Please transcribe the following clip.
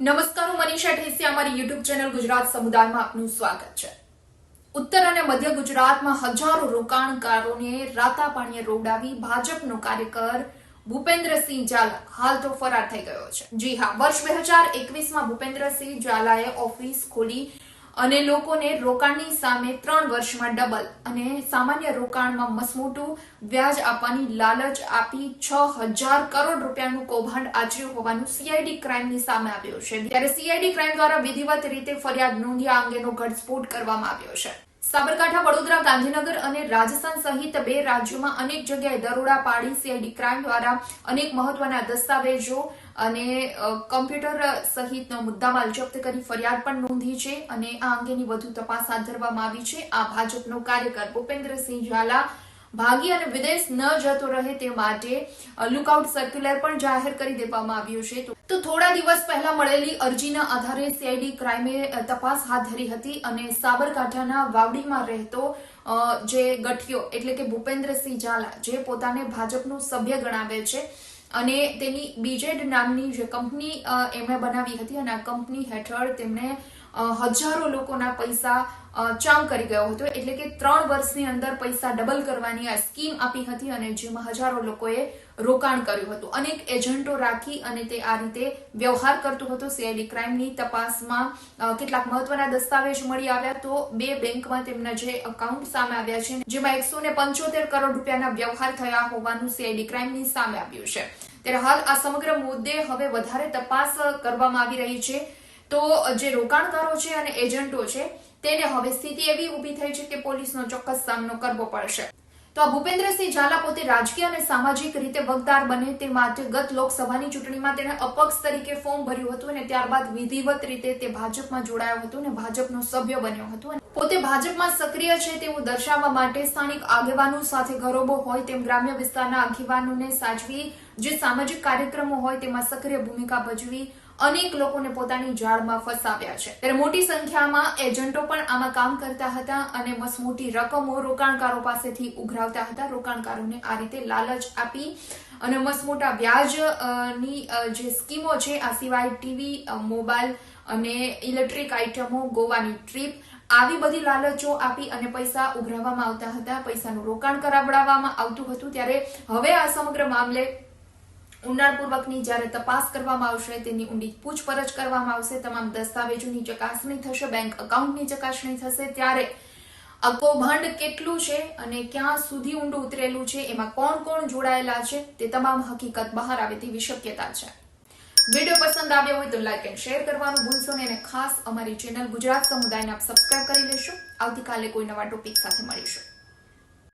નમસ્કાર, હું મનીષા ઠેસી અમારી યુટ્યુબ ચેનલ ગુજરાત સમુદાયમાં આપનું સ્વાગત છે. ઉત્તર અને મધ્ય ગુજરાતમાં હજારો રોકાણકારોને રાતા પાણીએ રોડાવી ભાજપનો કાર્યકર ભૂપેન્દ્રસિંહ ઝાલા હાલ તો ફરાર થઈ ગયો છે. જી હા, વર્ષ બે હજાર એકવીસમાં ભૂપેન્દ્રસિંહ ઝાલાએ ઓફિસ ખોલી અને લોકોને રોકાણની સામે ત્રણ વર્ષમાં ડબલ અને સામાન્ય રોકાણમાં મસમોટું વ્યાજ આપવાની લાલચ આપી છ હજાર કરોડ રૂપિયાનું કૌભાંડ આચર્યું હોવાનું સીઆઈડી ક્રાઇમની સામે આવ્યું છે. ત્યારે સીઆઈડી ક્રાઇમ દ્વારા વિધિવત રીતે ફરિયાદ નોંધી આ અંગેનો ઘટસ્ફોટ કરવામાં આવ્યો છે. સાબરકાંઠા, વડોદરા, ગાંધીનગર અને રાજસ્થાન સહિત બે રાજ્યોમાં અનેક જગ્યાએ દરોડા પાડી સીઆઈડી ક્રાઇમ દ્વારા અનેક મહત્વના દસ્તાવેજો અને કમ્પ્યુટર સહિતનો મુદ્દામાલ જપ્ત કરી ફરિયાદ પણ નોંધી છે અને આ અંગેની વધુ તપાસ હાથ ધરવામાં આવી છે. આ ભાજપનો કાર્યકર ભૂપેન્દ્રસિંહ ઝાલા ભાગી અને વિદેશ ન જતો રહે તે માટે લુકઆઉટ સર્ક્યુલર પણ જાહેર કરી દેવામાં આવ્યું છે. તો- થોડા દિવસ પહેલા મળેલી અરજીના આધારે સીઆઈડી ક્રાઇમે તપાસ હાથ ધરી હતી અને સાબરકાંઠાના વાવડીમાં રહેતો જે ગઠિયો, એટલે કે ભૂપેન્દ્રસિંહ ઝાલા, જે પોતાને ભાજપનું સભ્ય ગણાવે છે અને તેની બીજેડ નામની જે કંપની એમણે બનાવી હતી અને આ કંપની હેઠળ તેમણે હજારો લોકોના પૈસા ચામ કરી ગયો હતો. એટલે કે ત્રણ વર્ષની અંદર પૈસા ડબલ કરવાની આ સ્કીમ આપી હતી અને જેમાં હજારો લોકોએ રોકાણ કર્યું હતું. અનેક એજન્ટો રાખી અને તે આ રીતે વ્યવહાર કરતો હતો. સીઆઈડી ક્રાઇમની તપાસમાં કેટલાક મહત્વના દસ્તાવેજ મળી આવ્યા તો બે બેંકમાં તેમના જે અકાઉન્ટ સામે આવ્યા છે, જેમાં એકસો ને પંચોતેર કરોડ રૂપિયાના વ્યવહાર થયા હોવાનું સીઆઈડી ક્રાઇમની સામે આવ્યું છે. ત્યારે હાલ આ સમગ્ર મુદ્દે હવે વધારે તપાસ કરવામાં આવી રહી છે. તો જે રોકાણકારો છે અને એજન્ટો છે, તેને હવે સ્થિતિ એવી ઊભી થઈ છે કે પોલીસનો ચોક્કસ સામનો કરવો પડશે. તો આ ભૂપેન્દ્રસિંહ ઝાલા પોતે રાજકીય અને સામાજિક રીતે વગદાર બને તે માટે ગત લોકસભાની ચૂંટણીમાં તેણે અપક્ષ તરીકે ફોર્મ ભર્યું હતું અને ત્યારબાદ વિધિવત રીતે તે ભાજપમાં જોડાયો હતો અને ભાજપનો સભ્ય બન્યો હતો. પોતે ભાજપમાં સક્રિય છે તેવું દર્શાવવા માટે સ્થાનિક આગેવાનો સાથે ગરોબો હોય તેમ ગ્રામ્ય વિસ્તારના આગેવાનોને સાચવી જે સામાજિક કાર્યક્રમો હોય તેમાં સક્રિય ભૂમિકા ભજવી અનેક લોકોને પોતાની જાળમાં ફસાવ્યા છે. ત્યારે મોટી સંખ્યામાં એજન્ટો પણ આમાં કામ કરતા હતા અને મસમોટી રકમો રોકાણકારો પાસેથી ઉઘરાવતા હતા. રોકાણકારોને આ રીતે લાલચ આપી અને મસમોટા મોટા વ્યાજની જે સ્કીમો છે, આ સિવાય ટીવી મોબાઈલ અને ઇલેક્ટ્રિક આઇટમો ગોવાની ટ્રીપ, આવી બધી લાલચો આપી અને પૈસા ઉઘરાવવામાં આવતા હતા. પૈસાનું રોકાણ કરાવડાવવામાં આવતું હતું. ત્યારે હવે આ સમગ્ર મામલે ઊંડાણપૂર્વકની જ્યારે તપાસ કરવામાં આવશે, તેની ઊંડી પૂછપરછ કરવામાં આવશે, તમામ દસ્તાવેજોની ચકાસણી થશે, બેંક એકાઉન્ટની ચકાસણી થશે, ત્યારે કૌભાંડ કેટલું છે અને ક્યાં સુધી ઊંડું ઉતરેલું છે, એમાં કોણ કોણ જોડાયેલા છે, તે તમામ હકીકત બહાર આવે તેવી શક્યતા છે. વીડિયો પસંદ આવ્યો હોય તો લાઈક એન્ડ શેર કરવાનું ભૂલશો નહીં અને ખાસ અમારી ચેનલ ગુજરાત સમુદાયને આપ સબસ્ક્રાઇબ કરી લેશો. આવતીકાલે કોઈ નવા ટોપિક સાથે મળીશું.